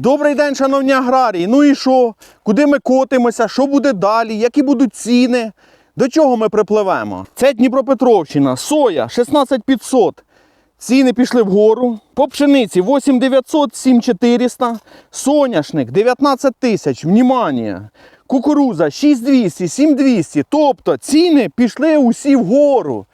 Добрий день, шановні аграрії. Ну і що? Куди ми котимося? Що буде далі? Які будуть ціни? До чого ми припливемо? Це Дніпропетровщина, соя 16500. Ціни пішли вгору. По пшениці 8900, 7400. Соняшник 19 тисяч. Внімання. Кукуруза 6200, 7200. Тобто ціни пішли усі вгору.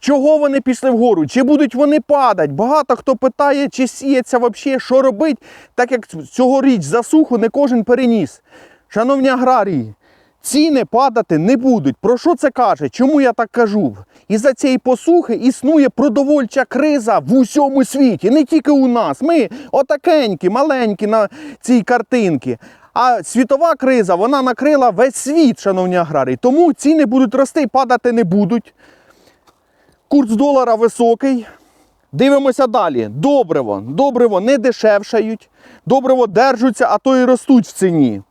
Чого вони пішли вгору? Чи будуть вони падати? Багато хто питає, чи сіється взагалі, що робити, так як цьогоріч засуху не кожен переніс. Шановні аграрії, ціни падати не будуть. Про що це каже? Чому я так кажу? Із-за цієї посухи існує продовольча криза в усьому світі, не тільки у нас. Ми отакенькі, маленькі на цій картинці. А світова криза вона накрила весь світ, шановні аграрії. Тому ціни будуть рости, падати не будуть. Курс долара високий. Дивимося далі. Добриво. Добриво не дешевшають. Добриво держаться, а то і ростуть в ціні.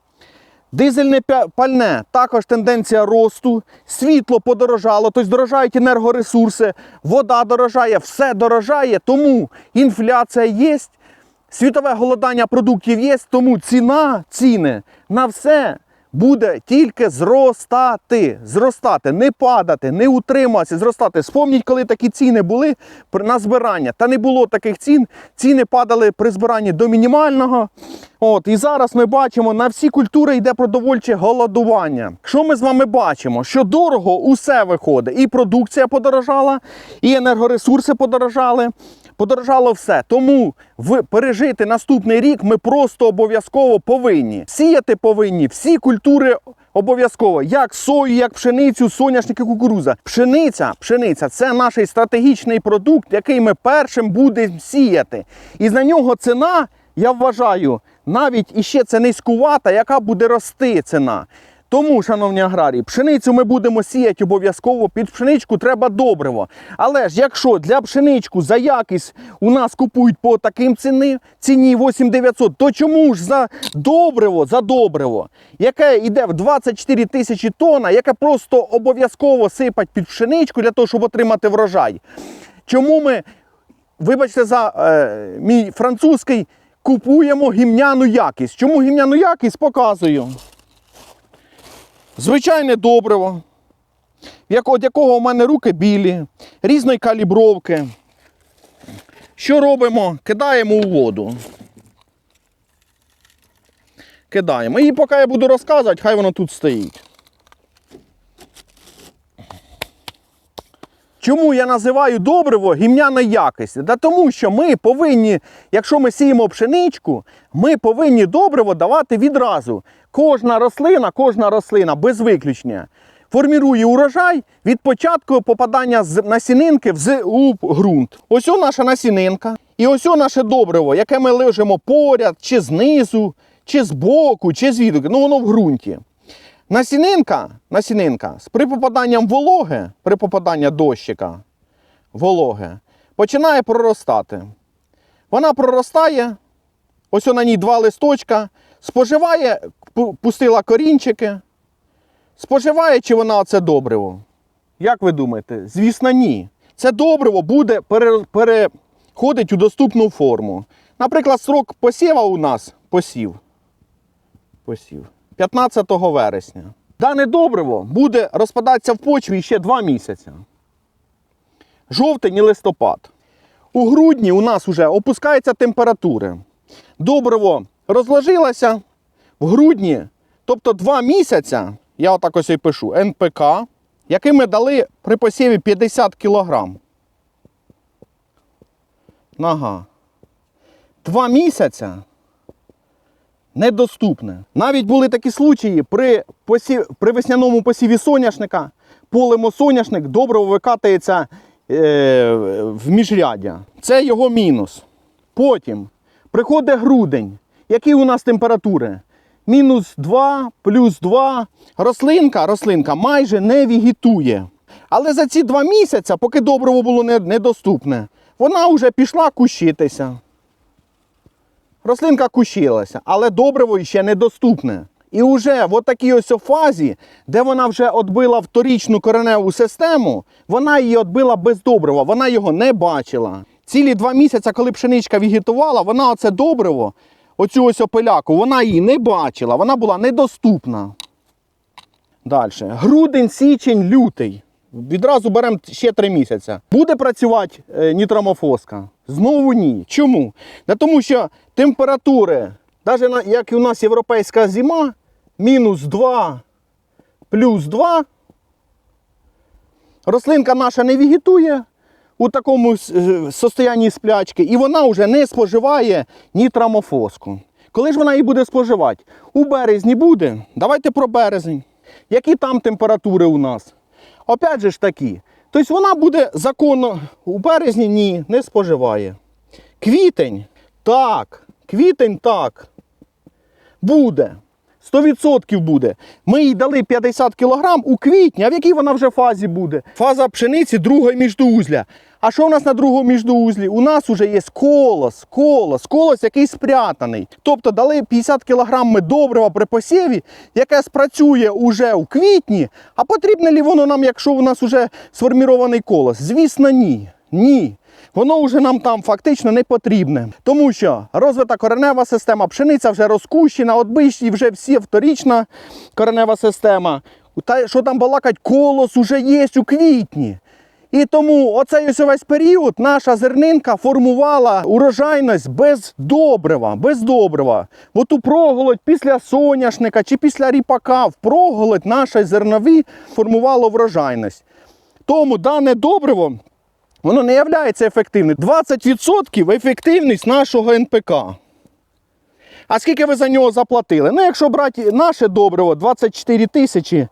Дизельне пальне також тенденція росту. Світло подорожало, тобто дорожають енергоресурси, вода дорожає, все дорожає, тому інфляція є. Світове голодання продуктів є, тому ціна, ціни на все буде тільки зростати. Зростати, не падати, не утриматися, зростати. Спомніть, коли такі ціни були на збирання. Та не було таких цін. Ціни падали при збиранні до мінімального. От, і зараз ми бачимо, на всі культури йде продовольче голодування. Що ми з вами бачимо? Що дорого усе виходить. І продукція подорожала, і енергоресурси подорожали. Подорожало все. Тому в пережити наступний рік ми просто обов'язково повинні. Сіяти повинні всі культури обов'язково. Як сою, як пшеницю, соняшник і кукуруза. Пшениця, пшениця це наш стратегічний продукт, який ми першим будемо сіяти. І на нього ціна, я вважаю, навіть іще це низькувата, яка буде рости ціна. Тому, шановні аграрії, пшеницю ми будемо сіяти обов'язково. Під пшеничку треба добриво. Але ж якщо для пшеничку за якість у нас купують по таким ціни, ціні 8900, то чому ж за добриво, за добриво, яке йде в 24 тисячі тонн, яке просто обов'язково сипать під пшеничку для того, щоб отримати врожай? Чому ми, вибачте за е, мій французький, купуємо гімняну якість? Чому гімняну якість показую? Звичайне добриво, від якого у мене руки білі, різної калібровки. Що робимо? Кидаємо у воду. Кидаємо. І поки я буду розказувати, хай воно тут стоїть. Чому я називаю добриво гімняної якості? Да тому що ми повинні, якщо ми сіємо пшеничку, ми повинні добриво давати відразу. Кожна рослина, кожна рослина без виключення формірує урожай від початку попадання з насінинки в у ґрунт. Ось о наша насінинка. І ось наше добриво, яке ми лежимо поряд, чи знизу, чи збоку, чи звідки. Ну воно в ґрунті. Насінинка, насінинка з при попаданням вологи, при попаданні дощика, вологи, починає проростати. Вона проростає, ось на ній два листочка, споживає, пустила корінчики. Споживає чи вона це добриво? Як ви думаєте? Звісно, ні. Це добриво буде пере, переходить у доступну форму. Наприклад, срок посіва у нас посів. Посів. 15 вересня. Дане добриво буде розпадатися в почві ще 2 місяці. Жовтень і листопад. У грудні у нас вже опускаються температури. Добриво розложилося в грудні, тобто 2 місяця, я отак ось і пишу, НПК, який ми дали при посіві 50 кг. Ага. Два місяця недоступне. Навіть були такі случаї при, посів, при весняному посіві соняшника, полемо соняшник добриво викатається е, в міжряддя. Це його мінус. Потім приходить грудень. Які у нас температури? Мінус 2, плюс 2. Рослинка, рослинка майже не вігітує. Але за ці два місяці, поки добриво було недоступне, вона вже пішла кущитися. Рослинка кущилася, але добриво ще недоступне. І вже в такій ось фазі, де вона вже відбила вторічну кореневу систему, вона її відбила без добрива, вона його не бачила. Цілі два місяці, коли пшеничка вегетувала, вона оце добриво оцю ось опиляку, вона її не бачила, вона була недоступна. Далі. Грудень, січень, лютий. Відразу беремо ще три місяці. Буде працювати е, нітрамофоска? Знову ні. Чому? Да тому що температури, навіть як і у нас європейська зима, мінус 2, плюс 2, рослинка наша не вегетує у такому е, состоянні сплячки, і вона вже не споживає нітрамофоску. Коли ж вона її буде споживати? У березні буде. Давайте про березень. Які там температури у нас? Опять же ж такі. Тобто вона буде законно у березні ні, не споживає. Квітень так. Квітень так. Буде. 100% буде. Ми їй дали 50 кг у квітні, а в якій вона вже фазі буде? Фаза пшениці другої міждоузля. А що у нас на другому міждоузлі? У нас вже є колос, колос, колос, який спрятаний. Тобто дали 50 кг ми добрива при посіві, яке спрацює уже у квітні. А потрібне лі воно нам, якщо у нас вже сформірований колос? Звісно, ні. Ні. Воно вже нам там фактично не потрібне. Тому що розвита коренева система, пшениця вже розкущена, от бищі вже всі вторічна коренева система. Та що там балакать, колос уже є у квітні. І тому оцей ось весь період наша зернинка формувала урожайність без добрива, без добрива. От у проголодь після соняшника чи після ріпака в проголодь наша зернові формувало врожайність. Тому дане добриво воно не є ефективним. 20% ефективність нашого НПК. А скільки ви за нього заплатили? Ну, якщо брати наше добриво 24 тисячі,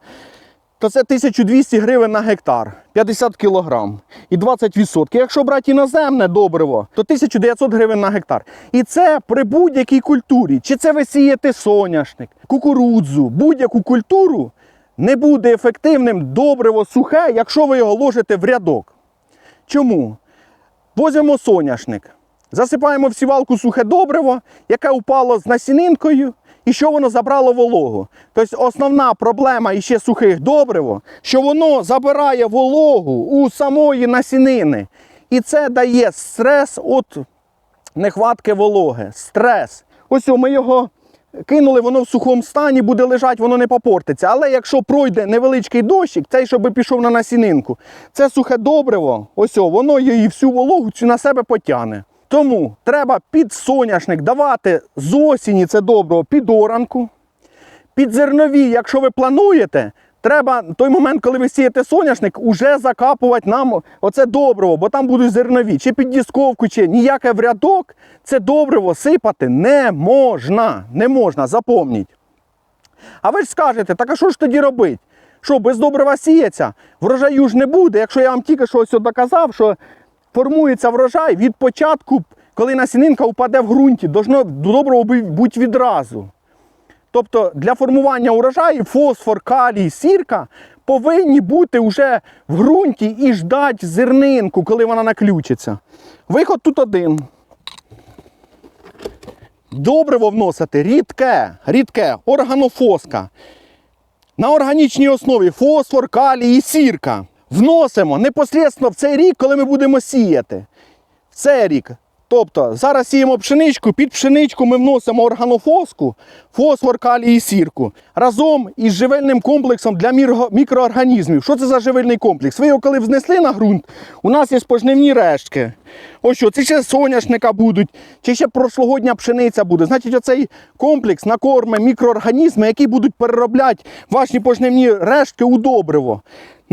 то це 1200 гривень на гектар, 50 кілограм і 20%. Якщо брати іноземне добриво, то 1900 гривень на гектар. І це при будь-якій культурі. Чи це ви сієте соняшник, кукурудзу, будь-яку культуру не буде ефективним добриво сухе, якщо ви його ложите в рядок. Чому? Возимо соняшник, засипаємо в сівалку сухе добриво, яке упало з насінинкою, і що воно забрало вологу. Тобто основна проблема іще сухих добриво, що воно забирає вологу у самої насінини. І це дає стрес від нехватки вологи. Стрес. Ось ми його кинули, воно в сухому стані буде лежати, воно не попортиться. Але якщо пройде невеличкий дощик, цей, щоб пішов на насінинку, це сухе добриво, ось о, воно її всю вологу цю на себе потягне. Тому треба під соняшник давати з осені це добриво під оранку. Під зернові, якщо ви плануєте, треба той момент, коли ви сієте соняшник, уже закапувати нам оце добриво, бо там будуть зернові, чи під дісковку, чи ніяке в рядок, це добриво сипати не можна. Не можна, запомніть. А ви ж скажете, так а що ж тоді робити? Що, без добрива сіється? Врожаю ж не буде. Якщо я вам тільки що ось доказав, що формується врожай від початку, коли насінинка упаде в ґрунті, должно добриво бути відразу. Тобто для формування урожаю фосфор, калій, сірка повинні бути вже в ґрунті і ждати зернинку, коли вона наключиться. Виход тут один. Добриво вносити рідке, рідке, органофоска. На органічній основі фосфор, калій і сірка. Вносимо непосередньо в цей рік, коли ми будемо сіяти. В цей рік. Тобто зараз сіємо пшеничку, під пшеничку ми вносимо органофоску, фосфор, калій і сірку разом із живельним комплексом для мікроорганізмів. Що це за живельний комплекс? Ви його коли внесли на ґрунт, у нас є пожнивні рештки. Ось що, це ще соняшника будуть, чи ще прошлогодня пшениця буде. Значить, оцей комплекс накорме мікроорганізми, які будуть переробляти ваші пожнивні рештки у добриво.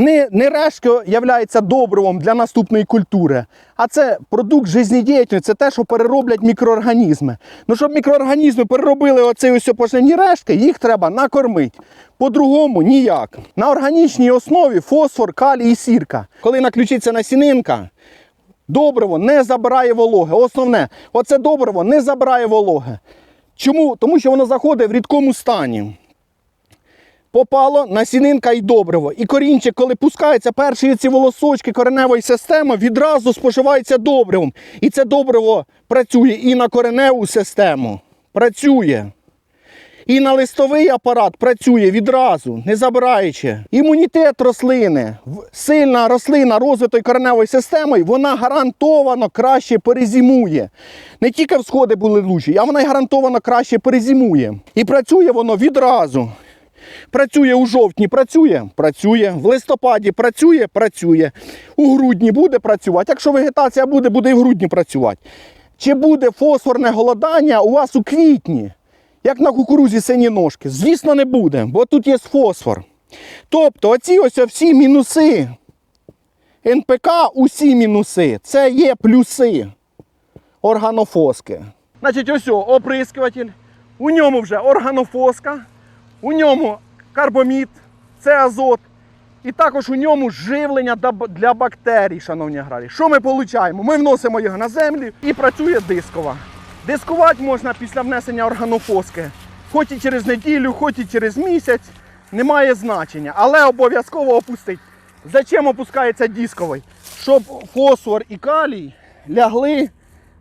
Не, не решка являється добривом для наступної культури, а це продукт життєдіяльності, це те, що перероблять мікроорганізми. Ну, щоб мікроорганізми переробили оцей ось пожнивні рештки, їх треба накормити. По-другому ніяк. На органічній основі фосфор, калій і сірка. Коли наключиться насінинка, добриво не забирає вологи. Основне, оце добриво не забирає вологи. Чому? Тому що воно заходить в рідкому стані попало насінинка і добриво. І корінчик, коли пускається, перші ці волосочки кореневої системи відразу споживається добривом. І це добриво працює і на кореневу систему. Працює. І на листовий апарат працює відразу, не забираючи. Імунітет рослини, сильна рослина розвитою кореневою системою, вона гарантовано краще перезимує. Не тільки всходи були лучші, а вона й гарантовано краще перезимує. І працює воно відразу. Працює у жовтні, працює, працює. В листопаді працює, працює. У грудні буде працювати. Якщо вегетація буде, буде і в грудні працювати. Чи буде фосфорне голодання у вас у квітні, як на кукурузі сині ножки? Звісно, не буде, бо тут є фосфор. Тобто, оці ось всі мінуси НПК, усі мінуси, це є плюси органофоски. Значить, ось оприскуватель. У ньому вже органофоска, у ньому карбомід, це азот. І також у ньому живлення для бактерій, шановні аграрії. Що ми отримуємо? Ми вносимо його на землю і працює дискова. Дискувати можна після внесення органофоски. Хоч і через неділю, хоч і через місяць, немає значення. Але обов'язково опустить. Зачем опускається дисковий? Щоб фосфор і калій лягли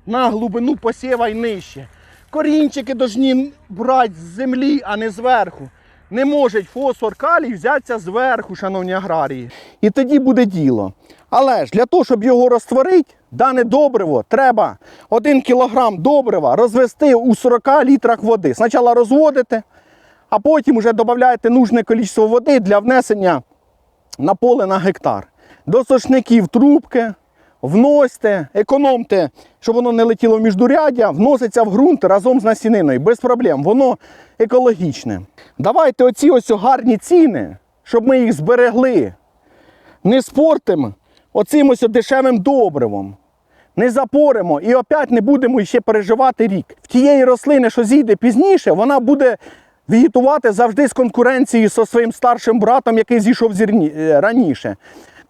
на глибину посіва й нижче. Корінчики повинні брати з землі, а не зверху. Не може фосфор калій взятися зверху, шановні аграрії. І тоді буде діло. Але ж для того, щоб його розтворити, дане добриво треба 1 кг добрива розвести у 40 літрах води. Спочатку розводите, а потім вже додаєте нужне кількість води для внесення на поле на гектар. До сошників трубки, вносьте, економте, щоб воно не летіло в міждуряддя, вноситься в ґрунт разом з насіниною, без проблем, воно екологічне. Давайте оці ось гарні ціни, щоб ми їх зберегли. Не спортимо оцим ось дешевим добривом. Не запоримо і опять не будемо ще переживати рік. В тієї рослини, що зійде пізніше, вона буде вегетувати завжди з конкуренцією зі своїм старшим братом, який зійшов е, раніше.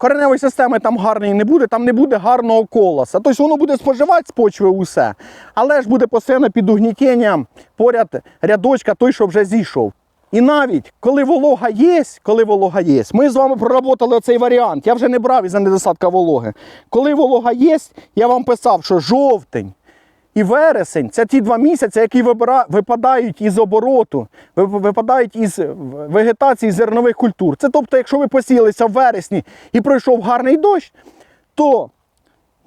Кореневої системи там гарної не буде, там не буде гарного колоса. Тобто воно буде споживати з почви усе, але ж буде постійно під угнітінням поряд рядочка той, що вже зійшов. І навіть коли волога є, коли волога є, ми з вами проработали цей варіант. Я вже не брав із-за недостатка вологи. Коли волога є, я вам писав, що жовтень і вересень це ті два місяці, які випадають із обороту, випадають із вегетації зернових культур. Це тобто, якщо ви посіялися в вересні і пройшов гарний дощ, то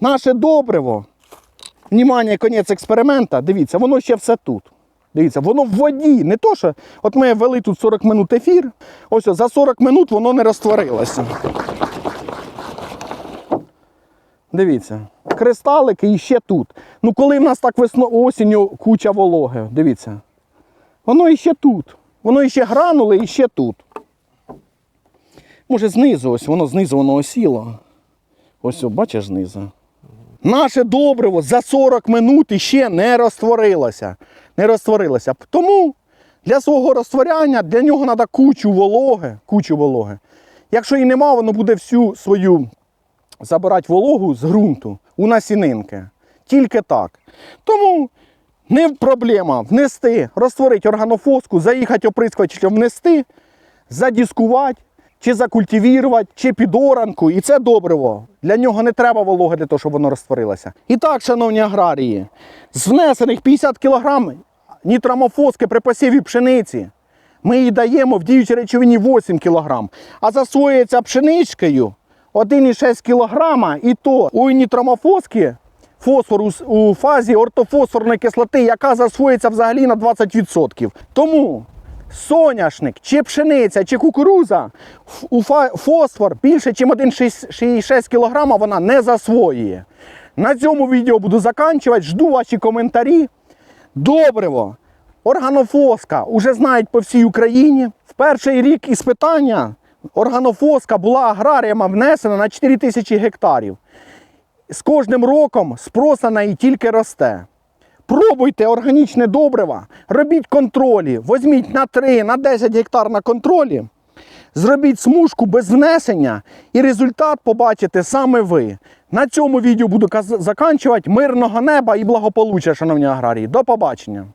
наше добриво, Внимание, конець експеримента. Дивіться, воно ще все тут. Дивіться, воно в воді. Не то, що от ми ввели тут 40 минут ефір. Ось за 40 минут воно не розтворилося. Дивіться, кристалики і ще тут. Ну коли в нас так весно осінню куча вологи, дивіться. Воно іще тут. Воно іще гранули, і ще тут. Може знизу, ось воно знизу воно осіло. Ось, бачиш знизу. Наше добриво за 40 минут іще не розтворилося. Не розтворилося. Тому для свого розтворяння для нього треба кучу вологи. Кучу вологи. Якщо і нема, воно буде всю свою забирати вологу з ґрунту у насінинки. Тільки так. Тому не проблема внести, розтворити органофоску, заїхати оприскувачем внести, задіскувати, чи закультивірувати, чи під оранку. І це добриво. Для нього не треба вологи для того, щоб воно розтворилося. І так, шановні аграрії, з внесених 50 кг нітрамофоски при посіві пшениці. Ми її даємо в діючій речовині 8 кг, а засвоюється пшеничкою 1,6 кг, і то у нітрамофоски фосфор у фазі ортофосфорної кислоти, яка засвоїться взагалі на 20%. Тому соняшник, чи пшениця, чи кукуруза, фосфор більше, ніж 1,6 кг вона не засвоює. На цьому відео буду заканчувати. Жду ваші коментарі. Добриво, органофоска уже знають по всій Україні. В перший рік іспитання органофоска була аграріями внесена на 4 тисячі гектарів. З кожним роком спрос на неї тільки росте. Пробуйте органічне добриво, робіть контролі, візьміть на 3, на 10 гектар на контролі, зробіть смужку без внесення і результат побачите саме ви. На цьому відео буду заканчувати. Мирного неба і благополуччя, шановні аграрії. До побачення!